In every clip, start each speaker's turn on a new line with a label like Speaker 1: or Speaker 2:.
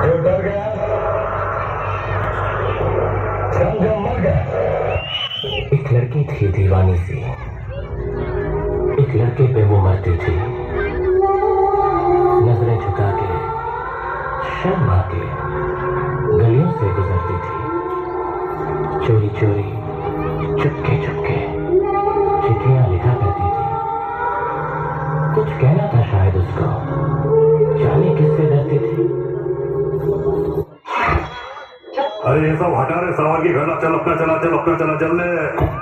Speaker 1: तो डर गया समझो मर गया
Speaker 2: एक लड़की थी दीवानी सी। एक लड़के पे वो मरती थी। नज़रें झुका के, शर्मा के गलियों से गुजरती थी। चोरी चोरी चुपके चुपके चिट्ठियाँ लिखा करती थी। कुछ कहना था शायद उसको।
Speaker 3: हटा रहे सवार की घर चल अपना चला चल अपना चला चल ले।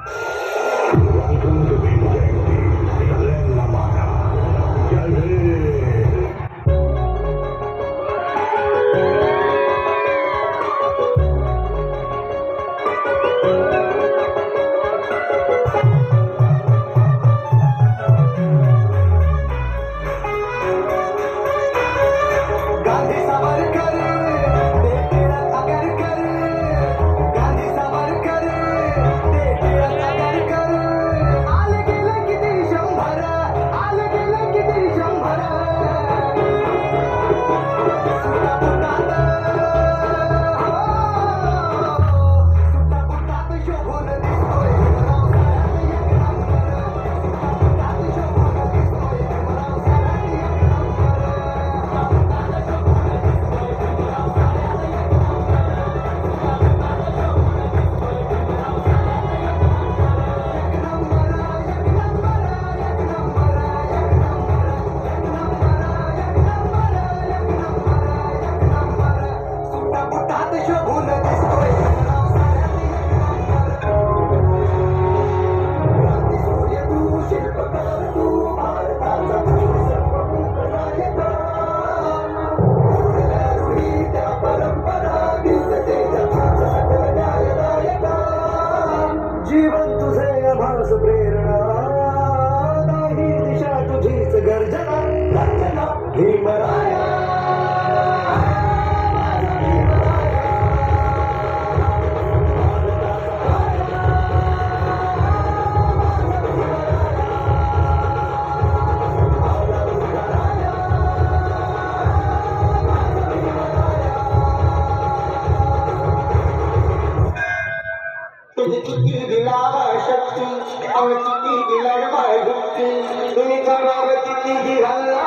Speaker 4: दिलावा शक्ती अवचिती दिलार भक्ती तुम्ही करावं कितीही हल्ला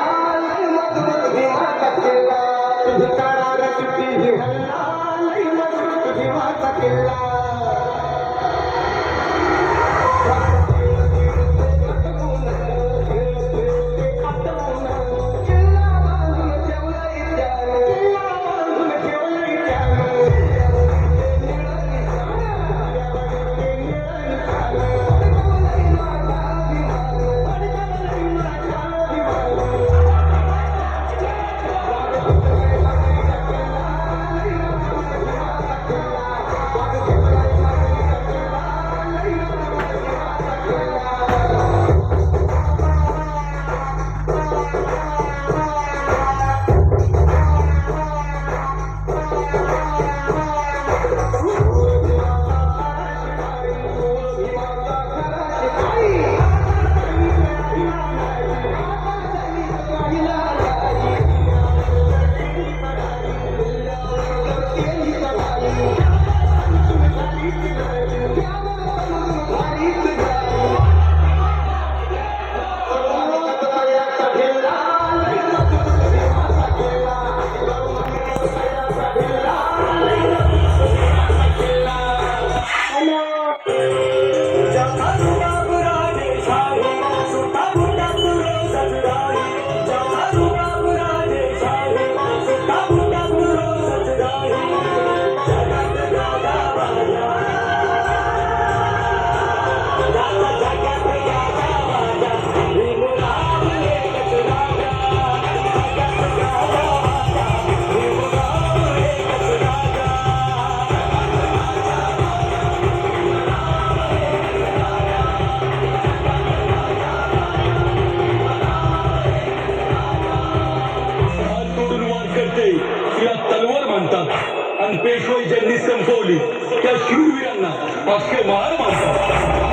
Speaker 4: मजबूत भीमा किल्ला. तुम्ही करावं कितीही हल्ला मजबूत भीमाचा किल्ला.
Speaker 5: लढली तिला तलवार मानतात आणि पेशवाई ज्यांनी संपवली त्या शूरवीरांना अख्खे महार मानतात